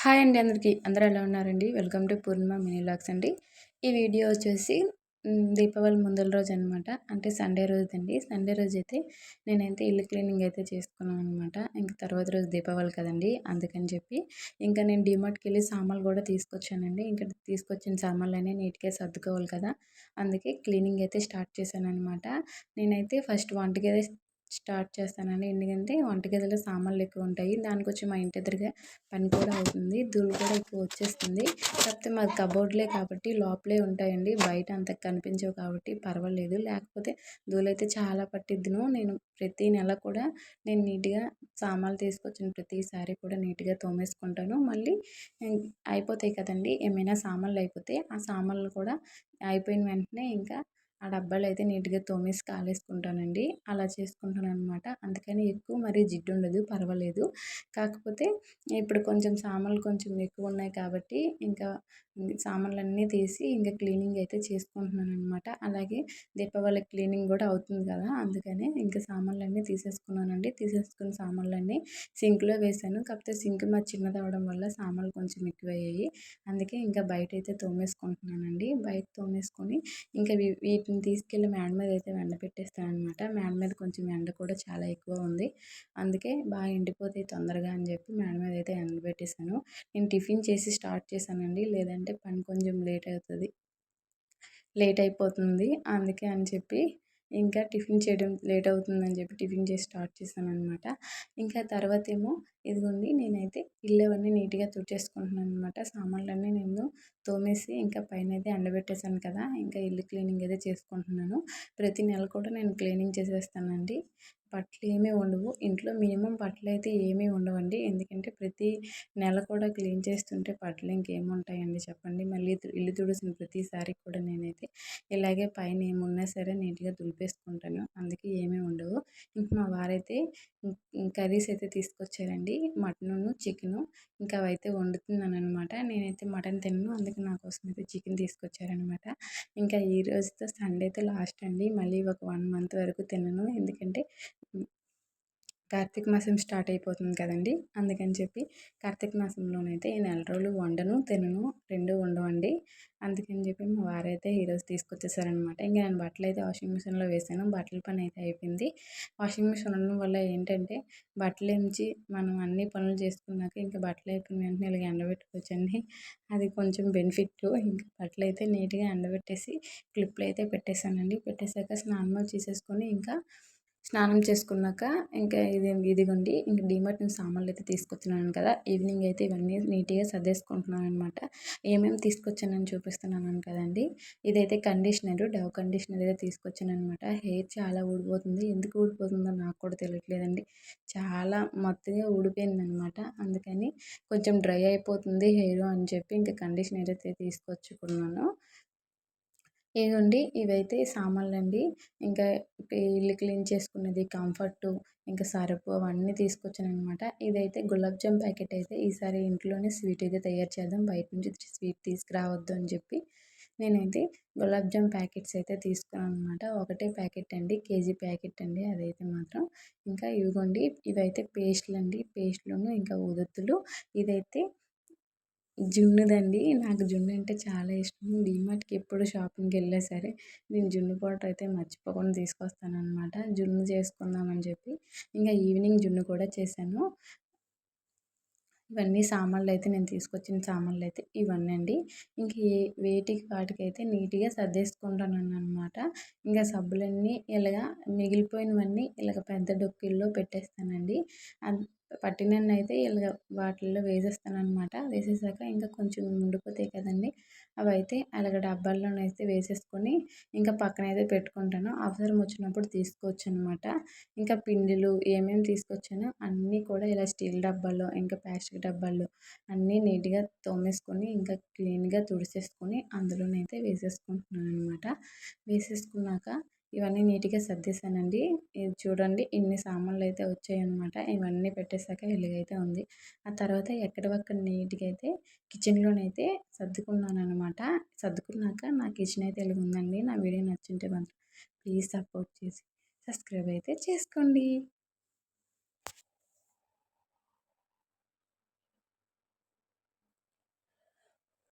Hi అండి అందరికీ. అందరూ ఎలా ఉన్నారండి? వెల్కమ్ టు పూర్ణిమ మినీ లాక్స్ అండి. ఈ వీడియో వచ్చేసి దీపావళి ముందల రోజు అనమాట అంటే సండే రోజు అండి సండే రోజు అయితే నేనైతే ఇల్లు క్లీనింగ్ అయితే చేసుకున్నాను అనమాట ఇంక తర్వాత రోజు దీపావళి కదండి. అందుకని చెప్పి ఇంకా నేను డిమార్ట్కి వెళ్ళి సామాన్లు కూడా తీసుకొచ్చానండి. ఇంకా తీసుకొచ్చిన సామాన్లన్నీ నీట్గా సర్దుకోవాలి కదా. అందుకే క్లీనింగ్ అయితే స్టార్ట్ చేశాను అనమాట నేనైతే ఫస్ట్ వంటకి స్టార్ట్ చేస్తానండి. ఎందుకంటే వంటగదిలో సామాన్లు ఎక్కువ ఉంటాయి. దానికి వచ్చి మా ఇంటి ఎదురుగా పని కూడా అవుతుంది. ధూళి కూడా ఎక్కువ వచ్చేస్తుంది. కాకపోతే మాది కబోర్డ్లే కాబట్టి లోపలే ఉంటాయండి. బయట అంత కనిపించవు కాబట్టి పర్వాలేదు. లేకపోతే ధూళి అయితే చాలా పట్టిద్దును. నేను ప్రతి నెల కూడా నేను నీట్గా సామాన్లు తీసుకొచ్చిన ప్రతిసారి కూడా నీట్గా తోమేసుకుంటాను. మళ్ళీ అయిపోతాయి కదండి. ఏమైనా సామాన్లు అయిపోతే ఆ సామాన్లు కూడా అయిపోయిన వెంటనే ఇంకా ఆ డబ్బాలు అయితే నీట్గా తోమేసి కాలేసుకుంటానండి. అలా చేసుకుంటాను అనమాట అందుకని ఎక్కువ మరీ జిడ్డు ఉండదు పర్వాలేదు. కాకపోతే ఇప్పుడు కొంచెం సామాన్లు కొంచెం ఎక్కువ ఉన్నాయి కాబట్టి ఇంకా సామాన్లన్నీ తీసి ఇంకా క్లీనింగ్ అయితే చేసుకుంటున్నాను అనమాట అలాగే దీపావళి క్లీనింగ్ కూడా అవుతుంది కదా అందుకనే ఇంకా సామాన్లన్నీ తీసేసుకున్నానండి. తీసేసుకున్న సామాన్లన్నీ సింక్లో వేసాను. కాకపోతే సింక్ మా చిన్నది అవడం వల్ల సామాన్లు కొంచెం ఎక్కువయ్యాయి. అందుకే ఇంకా బయట అయితే తోమేసుకుంటున్నానండి. బయట తోమేసుకొని ఇంకా వీటిని తీసుకెళ్ళి మేడ మీద అయితే ఎండబెట్టేస్తాను అనమాట మేడ మీద కొంచెం ఎండ కూడా చాలా ఎక్కువ ఉంది. అందుకే బాగా ఎండిపోతాయి తొందరగా అని చెప్పి మేడ మీద అయితే ఎండబెట్టేసాను నేను టిఫిన్ చేసి స్టార్ట్ చేశానండి. లేదంటే అంటే పని కొంచెం లేట్ అవుతుంది లేట్ అయిపోతుంది అందుకే అని చెప్పి ఇంకా టిఫిన్ చేయడం లేట్ అవుతుందని చెప్పి టిఫిన్ చేసి స్టార్ట్ చేశాను అనమాట ఇంకా తర్వాత ఏమో ఇదిగోండి నేనైతే ఇల్లు అవన్నీ నీట్గా తుడిచేసుకుంటున్నాను అనమాట సామాన్లన్నీ నేను తోమేసి ఇంకా పైన అయితే ఎండబెట్టేశాను కదా ఇంకా ఇల్లు క్లీనింగ్ అయితే చేసుకుంటున్నాను. ప్రతి నెల కూడా నేను క్లీనింగ్ చేసేస్తానండి. బట్టలు ఏమీ ఉండవు. ఇంట్లో మినిమం బట్టలు అయితే ఏమీ ఉండవండి. ఎందుకంటే ప్రతి నెల కూడా క్లీన్ చేస్తుంటే బట్టలు ఇంకేముంటాయండి చెప్పండి. మళ్ళీ ఇల్లు తుడిసిన ప్రతిసారి కూడా నేనైతే ఇలాగే పైన ఏమున్నా సరే నీట్గా దులిపేసుకుంటాను. అందుకే ఏమీ ఉండవు. ఇంక మా వారైతే కర్రీస్ అయితే తీసుకొచ్చారండి. మటను చికెను ఇంకా అవైతే వండుతున్నాను అనమాట నేనైతే మటన్ తిన్నాను అందుకే నా కోసం అయితే చికెన్ తీసుకొచ్చారనమాట ఇంకా ఈ రోజుతో సండేతో లాస్ట్ అండి. మళ్ళీ ఒక వన్ మంత్ వరకు తినను. ఎందుకంటే కార్తీక మాసం స్టార్ట్ అయిపోతుంది కదండి. అందుకని చెప్పి కార్తీక మాసంలోనైతే ఈ నెల రోజులు వండను తినను రెండు వండవండి. అందుకని చెప్పి మా వారైతే ఈరోజు తీసుకొచ్చేసారనమాట ఇంకా నేను బట్టలు అయితే వాషింగ్ మిషన్లో వేసాను. బట్టల పని అయితే అయిపోయింది. వాషింగ్ మిషన్ ఉండడం వల్ల ఏంటంటే బట్టలు ఎంచి మనం అన్ని పనులు చేసుకున్నాక ఇంకా బట్టలు అయిపోయిన వెంటనే ఇలాగ ఎండబెట్టుకోవచ్చండి. అది కొంచెం బెనిఫిట్. ఇంకా బట్టలు అయితే నీట్గా ఎండబెట్టేసి క్లిప్లు అయితే పెట్టేశానండి. పెట్టేశాక స్నానం చేసేసుకొని ఇంకా స్నానం చేసుకున్నాక ఇంకా ఇది ఇదిగోండి ఇంక డీమార్ట్ నుంచి సామాన్లు అయితే తీసుకొచ్చినాను కదా ఈవినింగ్ అయితే ఇవన్నీ నీట్గా సర్దేసుకుంటున్నాను అనమాట ఏమేమి తీసుకొచ్చానని చూపిస్తున్నాను కదండి. ఇదైతే కండిషనర్ డవ్ కండిషనర్ అయితే తీసుకొచ్చాను అనమాట హెయిర్ చాలా ఊడిపోతుంది. ఎందుకు ఊడిపోతుందో నాకు కూడా తెలియట్లేదండి. చాలా మొత్తగా ఊడిపోయింది అనమాట అందుకని కొంచెం డ్రై అయిపోతుంది హెయిర్ అని చెప్పి ఇంకా కండిషనర్ అయితే తీసుకొచ్చుకున్నాను. ఇదిగోండి ఇవైతే సామాన్లు అండి ఇంకా ఇల్లు క్లీన్ చేసుకునేది కంఫర్టు ఇంకా సరుపు అవన్నీ తీసుకొచ్చాను అనమాట ఇదైతే గులాబ్ జామ్ ప్యాకెట్ అయితే ఈసారి ఇంట్లోనే స్వీట్ అయితే తయారు చేద్దాం. బయట నుంచి స్వీట్ తీసుకురావద్దు అని చెప్పి నేనైతే గులాబ్ జామ్ ప్యాకెట్స్ అయితే తీసుకున్నాను అనమాట ఒకటే ప్యాకెట్ అండి కేజీ ప్యాకెట్ అండి అదైతే మాత్రం. ఇంకా ఇవిగోండి ఇవైతే పేస్ట్లు అండి పేస్ట్లను ఇంకా ఉదత్తులు ఇదైతే జున్నుదండి. నాకు జున్ను అంటే చాలా ఇష్టం. డీమార్ట్కి ఎప్పుడు షాపింగ్కి వెళ్ళినా సరే నేను జున్ను పౌడర్ అయితే మర్చిపోకుండా తీసుకొస్తానమాట జున్ను చేసుకుందామని చెప్పి ఇంకా ఈవినింగ్ జున్ను కూడా చేశాను. ఇవన్నీ సామాన్లు అయితే నేను తీసుకొచ్చిన సామాన్లు అయితే ఇవన్నీ అండి ఇంక ఏ వేటికి వాటికి అయితే నీట్గా సర్దేసుకుంటాను అనమాట ఇంకా సబ్బులన్నీ ఇలాగా మిగిలిపోయినవన్నీ ఇలాగ పెద్ద డొక్కిల్లో పెట్టేస్తానండి. పట్టినన్ని అయితే ఇలాగ వాటిల్లో వేసేస్తాను అనమాట వేసేసాక ఇంకా కొంచెం ఉండిపోతాయి కదండి అవి అయితే అలాగ డబ్బాల్లోనైతే వేసేసుకొని ఇంకా పక్కన అయితే పెట్టుకుంటాను. అవసరం వచ్చినప్పుడు తీసుకోవచ్చు అనమాట ఇంకా పిండిలు ఏమేమి తీసుకొచ్చానో అన్నీ కూడా ఇలా స్టీల్ డబ్బాల్లో ఇంకా ప్లాస్టిక్ డబ్బాల్లో అన్నీ నీట్గా తోమేసుకొని ఇంకా క్లీన్గా తుడిచేసుకొని అందులోనైతే వేసేసుకుంటున్నాను అనమాట వేసేసుకున్నాక ఇవన్నీ నీట్గా సర్దేశానండి. ఇది చూడండి ఇన్ని సామాన్లు అయితే వచ్చాయన్నమాట. ఇవన్నీ పెట్టేశాక వెలుగైతే ఉంది. ఆ తర్వాత ఎక్కడవక్కడ నీట్గా అయితే కిచెన్లోనైతే సర్దుకున్నాను అనమాట సర్దుకున్నాక నా కిచెన్ అయితే ఇలా ఉందండి నా వీడియో నచ్చింటే మాత్రం ప్లీజ్ సపోర్ట్ చేసి సబ్స్క్రైబ్ అయితే చేసుకోండి.